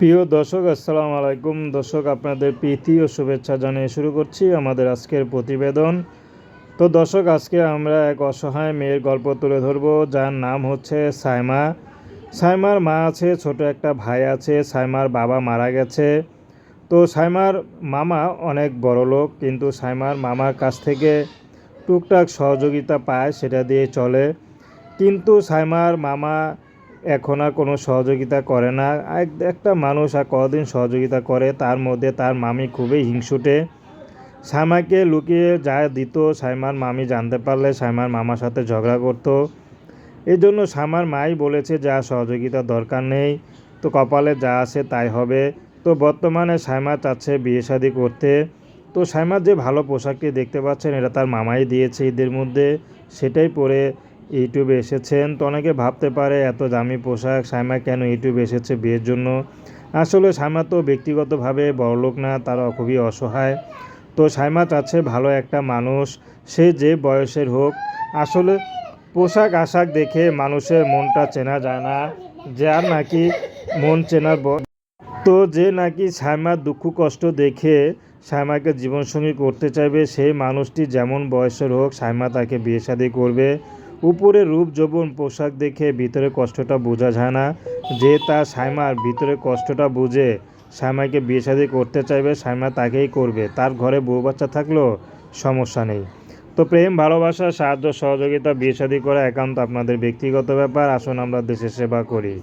প্রিয় দর্শক, আসসালামু আলাইকুম। দর্শক, আপনাদের প্রীতি ও শুভেচ্ছা জানিয়ে শুরু করছি আমাদের আজকের প্রতিবেদন। তো দর্শক, আজকে আমরা এক অসহায় মেয়ের গল্প তুলে ধরবো, যার নাম হচ্ছে সাইমা। সাইমার মা আছে, ছোট একটা ভাই আছে, সাইমার বাবা মারা গেছে। তো সাইমার মামা অনেক বড় লোক, কিন্তু সাইমার মামার কাছ থেকে টুকটাক সহযোগিতা পায়, সেটা দিয়ে চলে। কিন্তু সাইমার মামা এখন আর কোনো সহযোগিতা করে না। এক- একটা মানুষ আর কদিন সহযোগিতা করে, তার মধ্যে তার মামি খুবই হিংসুটে। সাইমাকে লুকিয়ে যা দিত, সাইমার মামি জানতে পারলে সাইমার মামার সাথে ঝগড়া করতো। এই জন্য সাইমার মাই বলেছে যা সহযোগিতা দরকার নেই। তো কপালে যা আছে তাই হবে। তো বর্তমানে সাইমা চাচ্ছে বিয়ে শাদি করতে। তো সাইমার যে ভালো পোশাকটি দেখতে পাচ্ছেন, এটা তার মামাই দিয়েছে ঈদের মধ্যে। সেটাই পরে ইউটিউবে এসেছেন। তো অনেকে ভাবতে পারে, এত দামি পোশাক, সাইমা কেন ইউটিউবে এসেছে বিয়ের জন্য? আসলে সাইমা তো ব্যক্তিগতভাবে বড়লোক না, তারা খুবই অসহায়। তো সাইমা চাচ্ছে ভালো একটা মানুষ, সে যে বয়সের হোক। আসলে পোশাক আশাক দেখে মানুষের মনটা চেনা যায় না যার নাকি মন চেনার তো যে নাকি সাইমার দুঃখ কষ্ট দেখে সাইমাকে জীবনসঙ্গী করতে চাইবে, সেই মানুষটি যেমন বয়সের হোক সাইমা তাকে বিয়ে শাদী করবে। উপরে রূপ যৌবন পোশাক দেখে ভিতরে কষ্টটা বোঝা যায় না। যে তার সাইমার ভিতরে কষ্টটা বুঝে সাইমাকে বিয়ে সাদি করতে চাইবে, সাইমা তাকেই করবে। তার ঘরে বউ বাচ্চা থাকলেও সমস্যা নেই। তো প্রেম, ভালোবাসা, সাহায্য, সহযোগিতা, বিয়ে সাদি করা একান্ত আপনাদের ব্যক্তিগত ব্যাপার। আসুন আমরা দেশের সেবা করি।